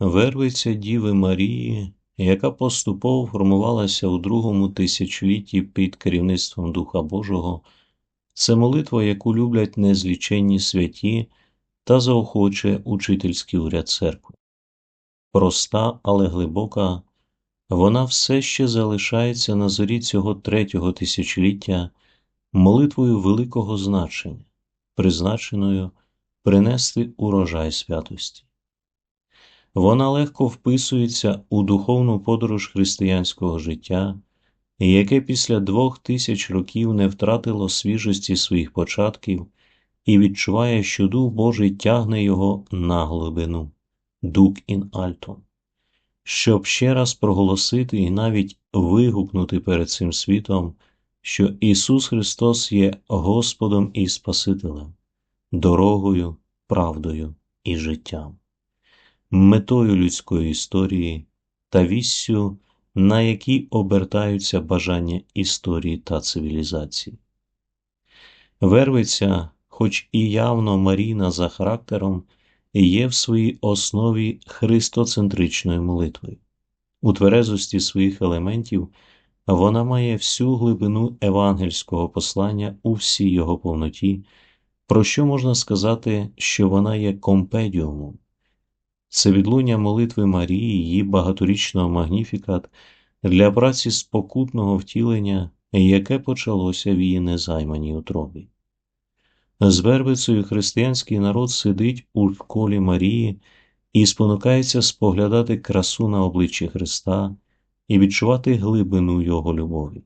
Вервиця Діви Марії, яка поступово формувалася у другому тисячолітті під керівництвом Духа Божого, це молитва, яку люблять незліченні святі та заохочує учительський уряд церкви. Проста, але глибока, вона все ще залишається на зорі цього третього тисячоліття молитвою великого значення, призначеною принести урожай святості. Вона легко вписується у духовну подорож християнського життя, яке після двох тисяч років не втратило свіжості своїх початків і відчуває, що Дух Божий тягне його на глибину, дук ін альтом, щоб ще раз проголосити і навіть вигукнути перед цим світом, що Ісус Христос є Господом і Спасителем, дорогою, правдою і життям метою людської історії та віссю, на якій обертаються бажання історії та цивілізації. Вервиця, хоч і явно марійна за характером, є в своїй основі христоцентричною молитвою. У тверезості своїх елементів вона має всю глибину евангельського послання у всій його повноті, про що можна сказати, що вона є компедіумом, це відлуння молитви Марії, її багаторічного магніфікат для праці спокутного втілення, яке почалося в її незайманій утробі. З вербицею християнський народ сидить у школі Марії і спонукається споглядати красу на обличчі Христа і відчувати глибину Його любові.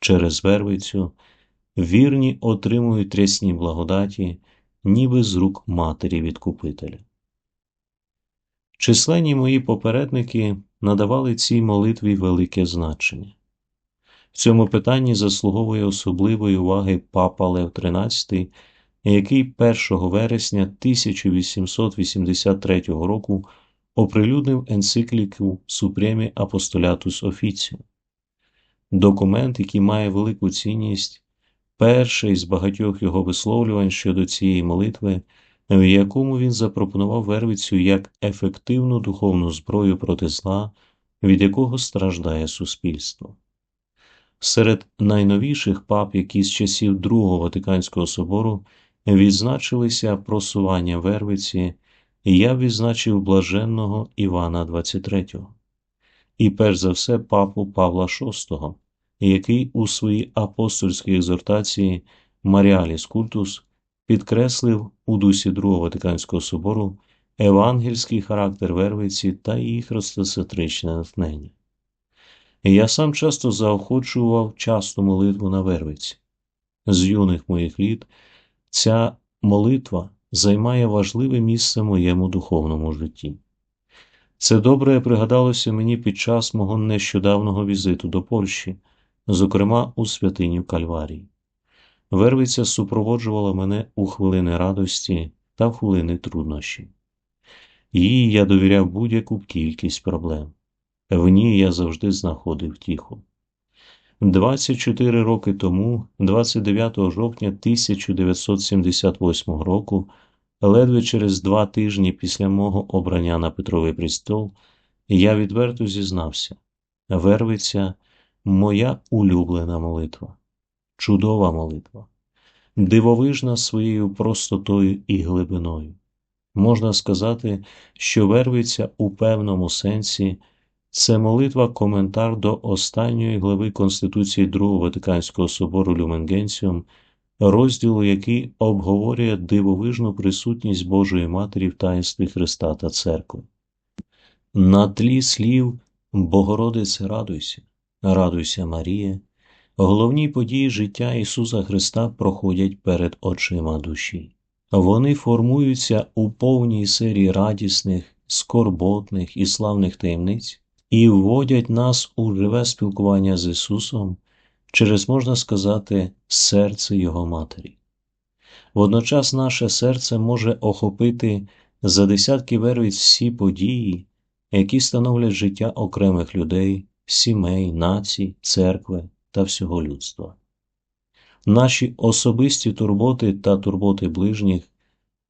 Через вервицю вірні отримують трясні благодаті, ніби з рук Матері Відкупителя. Численні мої попередники надавали цій молитві велике значення. В цьому питанні заслуговує особливої уваги папа Лев XIII, який 1 вересня 1883 року оприлюднив енцикліку Супремі Апостолятус Офіціо. Документ, який має велику цінність, перший з багатьох його висловлювань щодо цієї молитви в якому він запропонував Вервицю як ефективну духовну зброю проти зла, від якого страждає суспільство. Серед найновіших пап, які з часів Другого Ватиканського собору відзначилися просування Вервиці, я відзначив блаженного Івана XXIII і перш за все папу Павла VI, який у своїй апостольській екзортації Маріаліс Культус підкреслив у дусі Другого Ватиканського собору евангельський характер Вервиці та її хрестоцентричне натхнення. Я сам часто заохочував часту молитву на Вервиці. З юних моїх літ ця молитва займає важливе місце в моєму духовному житті. Це добре пригадалося мені під час мого нещодавного візиту до Польщі, зокрема у святиню Кальварії. Вервиця супроводжувала мене у хвилини радості та в хвилини труднощі. Їй я довіряв будь-яку кількість проблем. В ній я завжди знаходив тіху. 24 роки тому, 29 жовтня 1978 року, ледве через два тижні після мого обрання на Петровий престол, я відверто зізнався Вервиця моя улюблена молитва чудова молитва, дивовижна своєю простотою і глибиною. Можна сказати, що вервиться у певному сенсі це молитва коментар до останньої глави Конституції Другого Ватиканського собору Люменгенціум, розділу який обговорює дивовижну присутність Божої Матері в таїнстві Христа та Церкви. На тлі слів Богородице, радуйся, радуйся, Марія, Головні події життя Ісуса Христа проходять перед очима душі. Вони формуються у повній серії радісних, скорботних і славних таємниць і вводять нас у живе спілкування з Ісусом через, можна сказати, серце Його Матері. Водночас наше серце може охопити за десятки вервіць всі події, які становлять життя окремих людей, сімей, націй, церкви та всього людства. Наші особисті турботи та турботи ближніх,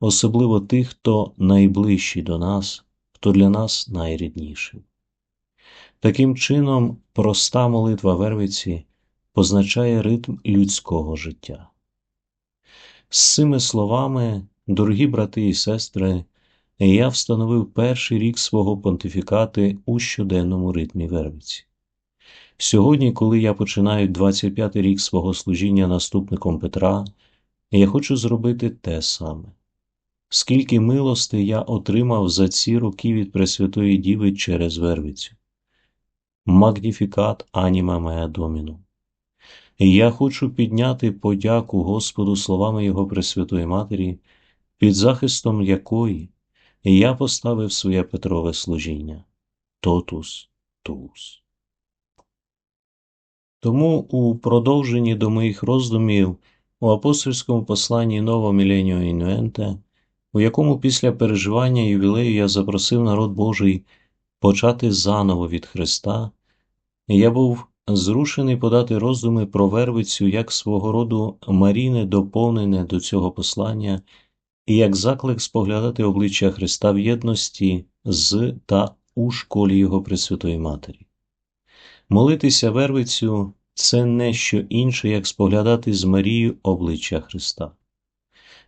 особливо тих, хто найближчі до нас, хто для нас найрідніший. Таким чином, проста молитва Вервиці позначає ритм людського життя. З цими словами, дорогі брати і сестри, я встановив перший рік свого понтифікати у щоденному ритмі Вервиці. Сьогодні, коли я починаю 25-й рік свого служіння наступником Петра, я хочу зробити те саме. Скільки милости я отримав за ці роки від Пресвятої Діви через Вервицю. Магніфікат аніма меа доміну. Я хочу підняти подяку Господу словами Його Пресвятої Матері, під захистом якої я поставив своє Петрове служіння Тотус Туус. Тому у продовженні до моїх роздумів у апостольському посланні Ново Міленіо Інвенте, у якому після переживання ювілею я запросив народ Божий почати заново від Христа, я був зрушений подати роздуми про Вервицю як свого роду маріне доповнене до цього послання і як заклик споглядати обличчя Христа в єдності з та у школі Його Пресвятої Матері. Молитися Вервицю це не що інше, як споглядати з Марією обличчя Христа.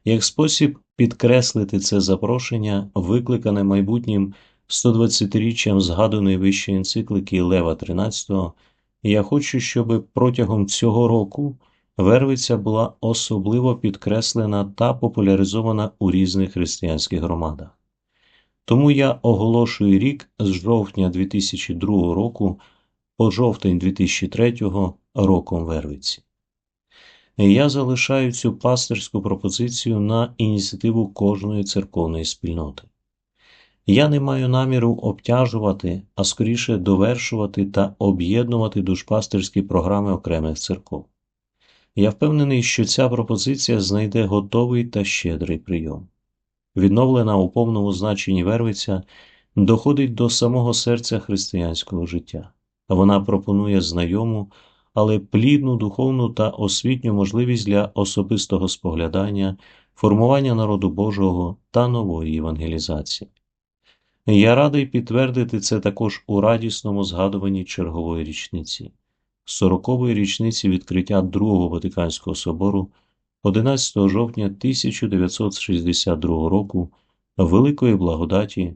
Як спосіб підкреслити це запрошення, викликане майбутнім 120-річчям згаданої вищої енциклики Лева XIII, я хочу, щоб протягом цього року Вервиця була особливо підкреслена та популяризована у різних християнських громадах. Тому я оголошую рік з жовтня 2002 року жовтень 2003 роком Вервиці. Я залишаю цю пастирську пропозицію на ініціативу кожної церковної спільноти. Я не маю наміру обтяжувати, а скоріше довершувати та об'єднувати душпастерські програми окремих церков. Я впевнений, що ця пропозиція знайде готовий та щедрий прийом. Відновлена у повному значенні Вервиця доходить до самого серця християнського життя. Вона пропонує знайому, але плідну духовну та освітню можливість для особистого споглядання, формування народу Божого та нової евангелізації. Я радий підтвердити це також у радісному згадуванні чергової річниці, сорокової річниці відкриття Другого Ватиканського собору 11 жовтня 1962 року великої благодаті,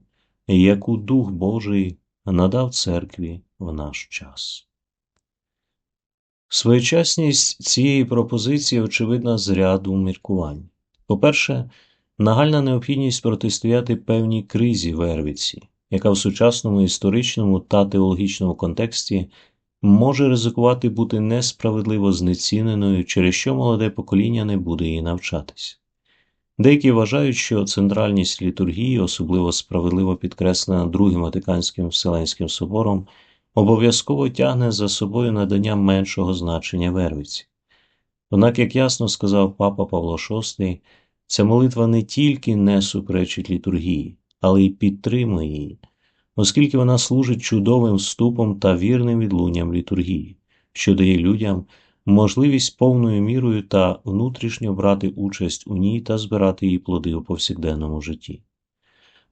яку Дух Божий надав церкві в наш час. Своєчасність цієї пропозиції очевидна з ряду міркувань. По-перше, нагальна необхідність протистояти певній кризі Вервіці, яка в сучасному історичному та теологічному контексті може ризикувати бути несправедливо знеціненою, через що молоде покоління не буде її навчатись. Деякі вважають, що центральність літургії, особливо справедливо підкреслена Другим Ватиканським Вселенським собором, обов'язково тягне за собою надання меншого значення Вервиці. Однак, як ясно сказав папа Павло VI, ця молитва не тільки не суперечить літургії, але й підтримує її, оскільки вона служить чудовим вступом та вірним відлунням літургії, що дає людям можливість повною мірою та внутрішньо брати участь у ній та збирати її плоди у повсякденному житті.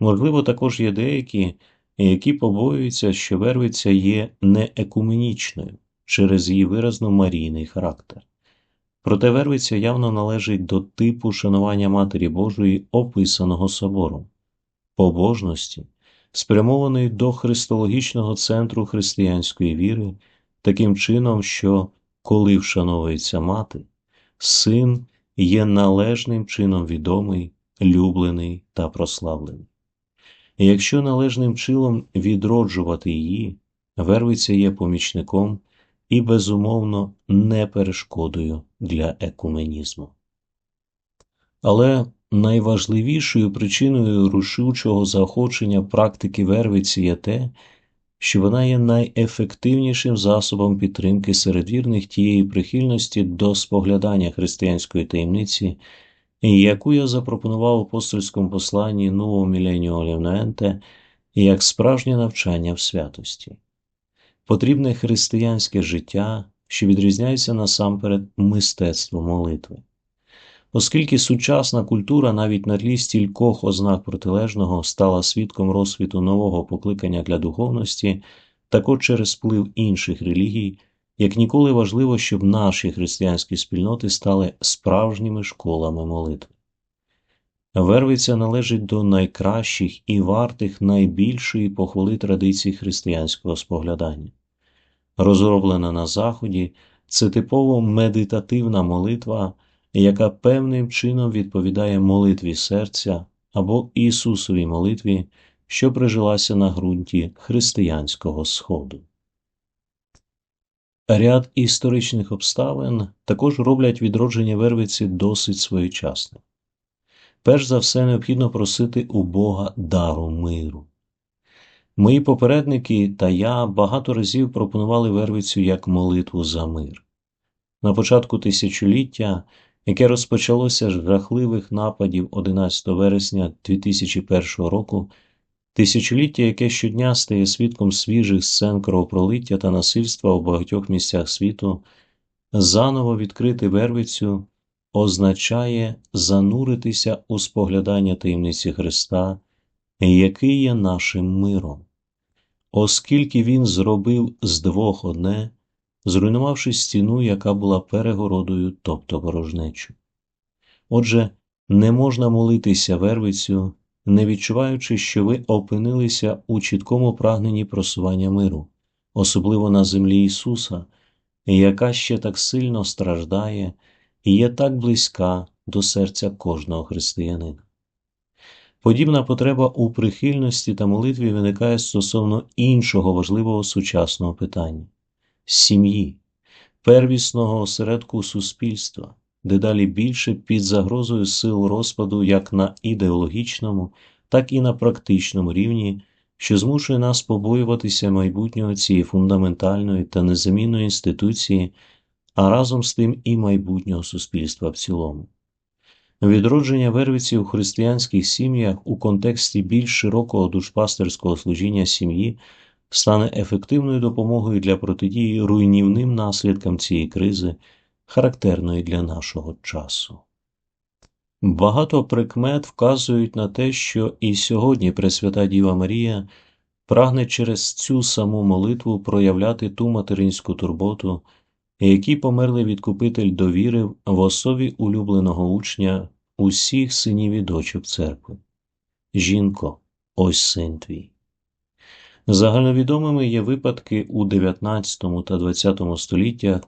Можливо, також є деякі, які побоюються, що Вервиця є неекуменічною через її виразно марійний характер. Проте Вервиця явно належить до типу шанування Матері Божої, описаного собором, побожності, спрямованої до христологічного центру християнської віри, таким чином, що, коли вшановується мати, син є належним чином відомий, люблений та прославлений. Якщо належним чином відроджувати її, Вервиця є помічником і, безумовно, не перешкодою для екуменізму. Але найважливішою причиною рушучого заохочення практики Вервиці є те, що вона є найефективнішим засобом підтримки серед вірних тієї прихильності до споглядання християнської таємниці яку я запропонував у апостольському посланні Нового Міленіо Лівненте як справжнє навчання в святості. Потрібне християнське життя, що відрізняється насамперед мистецтвом молитви. Оскільки сучасна культура навіть на тлі стількох ознак протилежного стала свідком розсвіту нового покликання для духовності, також через вплив інших релігій, як ніколи важливо, щоб наші християнські спільноти стали справжніми школами молитви. Вервиця належить до найкращих і вартих найбільшої похвали традицій християнського споглядання. Розроблена на Заході, це типово медитативна молитва, яка певним чином відповідає молитві серця або Ісусовій молитві, що прижилася на ґрунті християнського Сходу. Ряд історичних обставин також роблять відродження Вервиці досить своєчасним. Перш за все, необхідно просити у Бога дару миру. Мої попередники та я багато разів пропонували Вервицю як молитву за мир. На початку тисячоліття, яке розпочалося з жахливих нападів 11 вересня 2001 року, тисячоліття, яке щодня стає свідком свіжих сцен кровопролиття та насильства у багатьох місцях світу, заново відкрити Вервицю означає зануритися у споглядання таємниці Христа, який є нашим миром, оскільки Він зробив з двох одне, зруйнувавши стіну, яка була перегородою, тобто ворожнечу. Отже, не можна молитися Вервицю, не відчуваючи, що ви опинилися у чіткому прагненні просування миру, особливо на землі Ісуса, яка ще так сильно страждає і є так близька до серця кожного християнина. Подібна потреба у прихильності та молитві виникає стосовно іншого важливого сучасного питання сім'ї, первісного осередку суспільства, дедалі більше під загрозою сил розпаду як на ідеологічному, так і на практичному рівні, що змушує нас побоюватися майбутнього цієї фундаментальної та незамінної інституції а разом з тим і майбутнього суспільства в цілому. Відродження Вервиці у християнських сім'ях у контексті більш широкого душпастерського служіння сім'ї стане ефективною допомогою для протидії руйнівним наслідкам цієї кризи, характерної для нашого часу. Багато прикмет вказують на те, що і сьогодні Пресвята Діва Марія прагне через цю саму молитву проявляти ту материнську турботу які померли відкупитель довірив в особі улюбленого учня усіх синів і дочок церкви. Жінко, ось син твій. Загальновідомими є випадки у 19 та 20 століттях,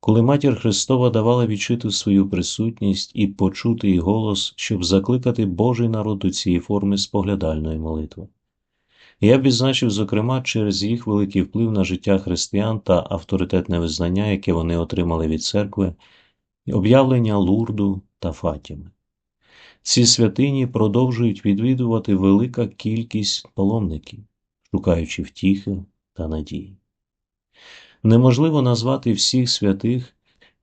коли матір Христова давала відчути свою присутність і почути її голос, щоб закликати Божий народ до цієї форми споглядальної молитви. Я б відзначив, зокрема, через їх великий вплив на життя християн та авторитетне визнання, яке вони отримали від церкви, об'явлення Лурду та Фатіми. Ці святині продовжують відвідувати велика кількість паломників, шукаючи втіхи та надії. Неможливо назвати всіх святих,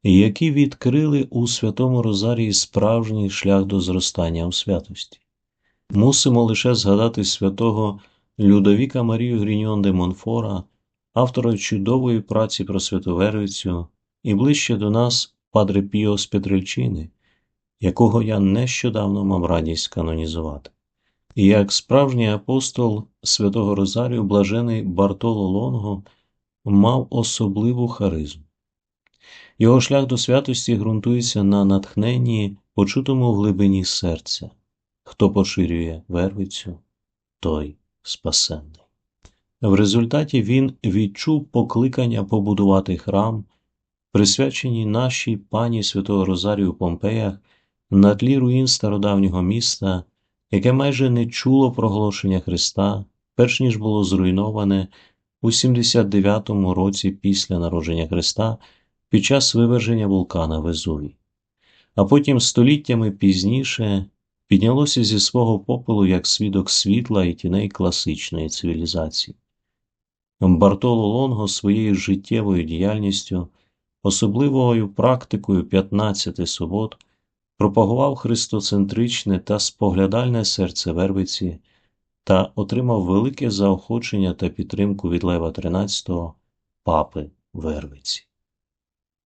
які відкрили у Святому Розарії справжній шлях до зростання у святості. Мусимо лише згадати святого. Людовіка Марію Гріньон де Монфора, автора чудової праці про Святу Вервицю, і ближче до нас Падре Піо з Петрильчини, якого я нещодавно мав радість канонізувати. Як справжній апостол святого Розарію, блажений Бартоло Лонго, мав особливу харизму. Його шлях до святості ґрунтується на натхненні, почутому в глибині серця. Хто поширює вервицю, той спасенний. В результаті він відчув покликання побудувати храм, присвяченій нашій пані Святого Розарію Помпеях на тлі руїн стародавнього міста, яке майже не чуло проголошення Христа, перш ніж було зруйноване у 79-му році після народження Христа під час виверження вулкана Везувій. А потім століттями пізніше піднялося зі свого попелу як свідок світла і тіней класичної цивілізації. Бартоло Лонго своєю життєвою діяльністю, особливою практикою 15 субот, пропагував христоцентричне та споглядальне серце Вервиці та отримав велике заохочення та підтримку від Лева XIII папи Вервиці.